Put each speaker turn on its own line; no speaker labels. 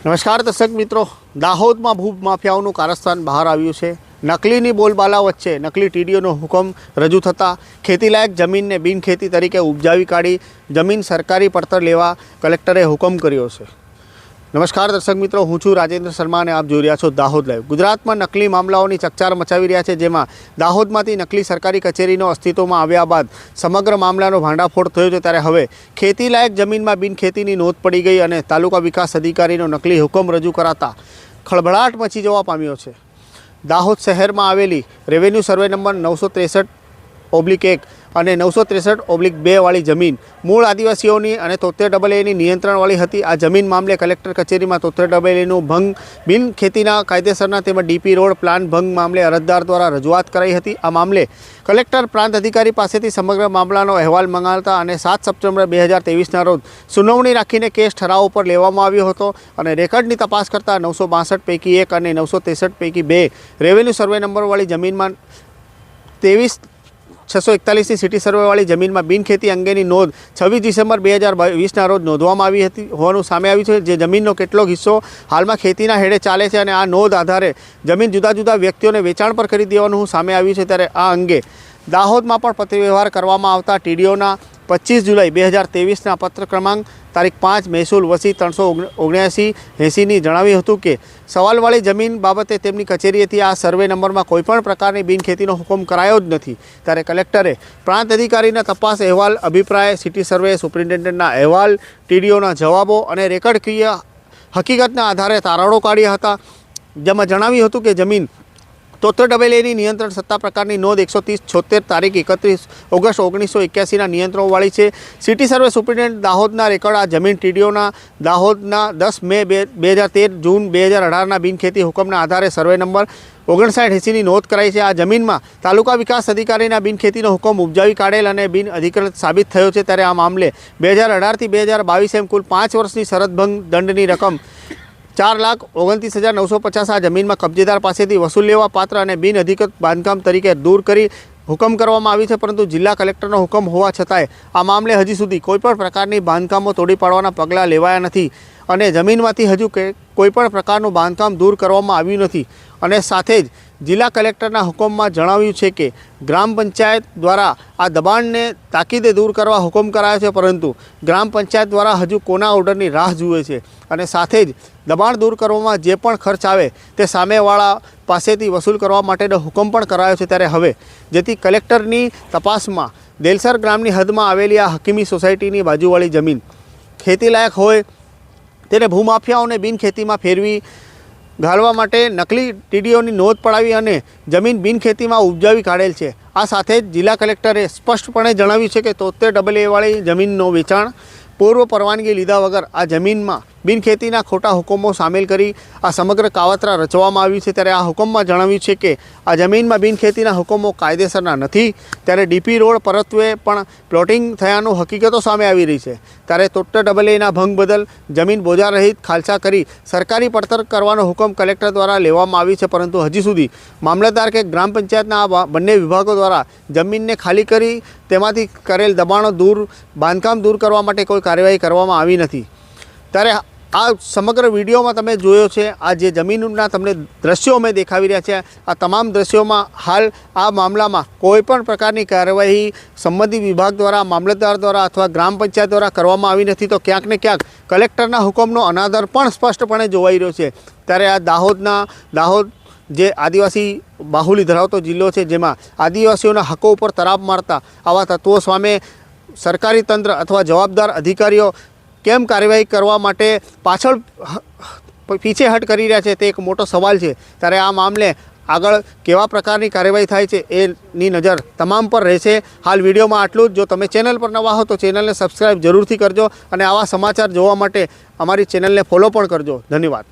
નમસ્કાર દર્શક મિત્રો. દાહોદમાં ભૂ માફિયાઓનું કારસ્તાન બહાર આવ્યું છે. નકલીની બોલબાલા વચ્ચે નકલી ટીડીઓનો હુકમ રજૂ થતાં ખેતીલાયક જમીનને બિનખેતી તરીકે ઉપજાવી કાઢી જમીન સરકારી પડતર લેવા કલેક્ટરે હુકમ કર્યો છે. નમસ્કાર દર્શક મિત્રો, હું છું રાજેન્દ્ર શર્મા અને આપ જોઈ રહ્યા છો દાહોદ લાઈવ. ગુજરાતમાં નકલી મામલાઓની ચકચાર મચાવી રહ્યા છે, જેમાં દાહોદમાંથી નકલી સરકારી કચેરીનો અસ્તિત્વમાં આવ્યા બાદ સમગ્ર મામલાનો ભાંડાફોડ થયો છે. ત્યારે હવે ખેતીલાયક જમીનમાં બિનખેતીની નોંધ પડી ગઈ અને તાલુકા વિકાસ અધિકારીનો નકલી હુકમ રજૂ કરાતા ખળભળાટ મચી જવા પામ્યો છે. દાહોદ શહેરમાં આવેલી રેવન્યુ સર્વે નંબર નવસો ત્રેસઠ ઓબ્લિક એક અને નવસો ત્રેસઠ ઓબ્લિક બે વાળી જમીન. મૂળ આદિવાસીઓની અને તોતેર ડબલ એની નિયંત્રણવાળી હતી. આ જમીન મામલે કલેક્ટર કચેરીમાં તોતેર ડબલ એનું ભંગ. બિન ખેતીના કાયદેસરના તેમજ ડીપી રોડ પ્લાન ભંગ મામલે અરજદાર દ્વારા રજૂઆત કરાઈ હતી. આ મામલે કલેક્ટર પ્રાંત અધિકારી પાસેથી સમગ્ર મામલાનો અહેવાલ મંગાવતા અને સાત સપ્ટેમ્બર બે હજાર તેવીસના રોજ સુનાવણી રાખીને કેસ ઠરાવ ઉપર લેવામાં આવ્યો હતો અને રેકર્ડની તપાસ કરતાં નવસો બાસઠ પૈકી એક અને નવસો ત્રેસઠ પૈકી બે રેવન્યુ સર્વે નંબરવાળી જમીનમાં ત્રેવીસ છસો એકતાલીસની સિટી સર્વેવાળી જમીનમાં બિનખેતી અંગેની નોંધ છવ્વીસ ડિસેમ્બર બે હજાર વીસના રોજ નોંધવામાં આવી હતી. હોવાનું સામે આવ્યું છે જે જમીનનો કેટલોક હિસ્સો હાલમાં ખેતીના હેડે ચાલે છે અને આ નોંધ આધારે જમીન જુદા જુદા વ્યક્તિઓને વેચાણ પર કરી દેવાનું સામે આવ્યું છે. ત્યારે આ અંગે દાહોદમાં પણ પત્રવ્યવહાર કરવામાં આવતા ટીડીઓના પચીસ જુલાઈ બે હજાર તેવીસના પત્ર ક્રમાંક તારીખ પાંચ મહેસૂલ વસી ત્રણસો ઓગણ્યાસી એંસીની જણાવ્યું હતું કે સવાલવાળી જમીન બાબતે તેમની કચેરીએથી આ સર્વે નંબરમાં કોઈપણ પ્રકારની બિનખેતીનો હુકમ કરાયો જ નથી. ત્યારે કલેક્ટરે પ્રાંત અધિકારીના તપાસ અહેવાલ, અભિપ્રાય, સિટી સર્વે, સુપ્રિન્ટેન્ડન્ટના અહેવાલ, ટીડીઓના જવાબો અને રેકર્ડકીય હકીકતના આધારે તારણો કાઢ્યા હતા. જેમાં જણાવ્યું હતું કે જમીન તોતેર ડબલ એની નિયંત્રણ સત્તા પ્રકારની નોંધ એકસો ત્રીસ છોતેર તારીખ એકત્રીસ ઓગસ્ટ ઓગણીસો એક્યાસીના નિયંત્રણોવાળી છે. સિટી સર્વે સુપ્રિન્ટેન્ડન્ટ દાહોદના રેકોર્ડ આ જમીન ટીડીઓના દાહોદના દસ મે બે બે હજાર તેર જૂન બે હજાર અઢારના બિનખેતી હુકમના આધારે સર્વે નંબર ઓગણસાઠ એંસીની નોંધ કરાઈ છે. આ જમીનમાં તાલુકા વિકાસ અધિકારીના બિનખેતીનો હુકમ ઉપજાવી કાઢેલ અને બિન અધિકૃત સાબિત થયો છે. ત્યારે આ મામલે બે હજાર અઢારથી બે હજાર બાવીસ એમ કુલ પાંચ વર્ષની શરતભંગ દંડની રકમ ચાર લાખ ઓગણત્રીસ હજાર નવસો પચાસ આ જમીનમાં કબજેદાર પાસેથી વસૂલ લેવા પાત્ર અને બિન અધિકૃત બાંધકામ તરીકે દૂર કરી હુકમ કરવામાં આવી છે, પરંતુ જિલ્લા કલેક્ટરનો હુકમ હોવા છતાંય આ મામલે હજી સુધી કોઈપણ પ્રકારની બાંધકામો તોડી પાડવાના પગલાં લેવાયા નથી અને જમીનમાંથી હજુ કે કોઈપણ પ્રકારનું બાંધકામ દૂર કરવામાં આવ્યું નથી. અને સાથે જ જિલ્લા કલેક્ટરના હુકમમાં જણાવ્યું છે કે ગ્રામ પંચાયત દ્વારા આ દબાણને તાકીદે દૂર કરવા હુકમ કરાયો છે, પરંતુ ગ્રામ પંચાયત દ્વારા હજુ કોના ઓર્ડરની રાહ જુએ છે અને સાથે જ દબાણ દૂર કરવામાં જે પણ ખર્ચ આવે તે સામેવાળા પાસેથી વસૂલ કરવા માટેનો હુકમ પણ કરાયો છે. ત્યારે હવે જેથી કલેક્ટરની તપાસમાં દેલસર ગ્રામની હદમાં આવેલી આ હકીમી સોસાયટીની બાજુવાળી જમીન ખેતીલાયક હોય, તેને ભૂમાફિયાઓને બિનખેતીમાં ફેરવી ઘાલવા માટે નકલી ટીડીઓની નોંધ પડાવી અને જમીન બિનખેતીમાં ઉપજાવી કાઢેલ છે. આ સાથે જિલ્લા કલેક્ટરે સ્પષ્ટપણે જણાવ્યું છે કે તોતેર ડબલ એવાળી જમીનનો વેચાણ પૂર્વ પરવાનગી લીધા વગર આ જમીનમાં બિનખેતીના ખોટા હુકમો સામેલ કરી આ સમગ્ર કાવતરા રચવામાં આવ્યું છે. ત્યારે આ હુકમમાં જણાવ્યું છે કે આ જમીનમાં બિનખેતીના હુકમો કાયદેસરના નથી. ત્યારે ડીપી રોડ પરત્વે પણ પ્લોટિંગ થયાનું હકીકતો સામે આવી રહી છે. ત્યારે તોટ્ટ ડબલ એના ભંગ બદલ જમીન બોજા રહિત ખાલસા કરી સરકારી પડતર કરવાનો હુકમ કલેક્ટર દ્વારા લેવામાં આવી છે. પરંતુ હજી સુધી મામલતદાર કે ગ્રામ પંચાયતના આ બંને વિભાગો દ્વારા જમીનને ખાલી કરી તેમાંથી કરેલ દબાણો દૂર, બાંધકામ દૂર કરવા માટે કોઈ કાર્યવાહી કરવામાં આવી નથી. ત્યારે આ સમગ્ર વિડીયોમાં તમે જોયો છે, આ જે જમીનના તમને દ્રશ્યો અમે દેખાવી રહ્યા છે, આ તમામ દ્રશ્યોમાં હાલ આ મામલામાં કોઈ પણ પ્રકારની કાર્યવાહી સંબંધિત વિભાગ દ્વારા, મામલતદાર દ્વારા અથવા ગ્રામ પંચાયત દ્વારા કરવામાં આવી નથી, તો ક્યાંક ને ક્યાંક કલેક્ટરના હુકમનો અનાદર પણ સ્પષ્ટપણે જોવાઈ રહ્યો છે. ત્યારે આ દાહોદના, દાહોદ જે આદિવાસી બાહુલી ધરાવતો જિલ્લો છે, જેમાં આદિવાસીઓના હકો ઉપર તરાપ મારતા આવા તત્વો સામે સરકારી તંત્ર અથવા જવાબદાર અધિકારીઓ કેમ કાર્યવાહી કરવા માટે પાછળ પીછેહટ કરી રહ્યા છે તે એક મોટો સવાલ છે. ત્યારે આ મામલે આગળ કેવા પ્રકારની કાર્યવાહી થાય છે એની નજર તમામ પર રહેશે. હાલ વિડીયોમાં આટલું જ. જો તમે ચેનલ પર નવા હો તો ચેનલને સબસ્ક્રાઈબ જરૂરથી કરજો અને આવા સમાચાર જોવા માટે અમારી ચેનલને ફોલો પણ કરજો. ધન્યવાદ.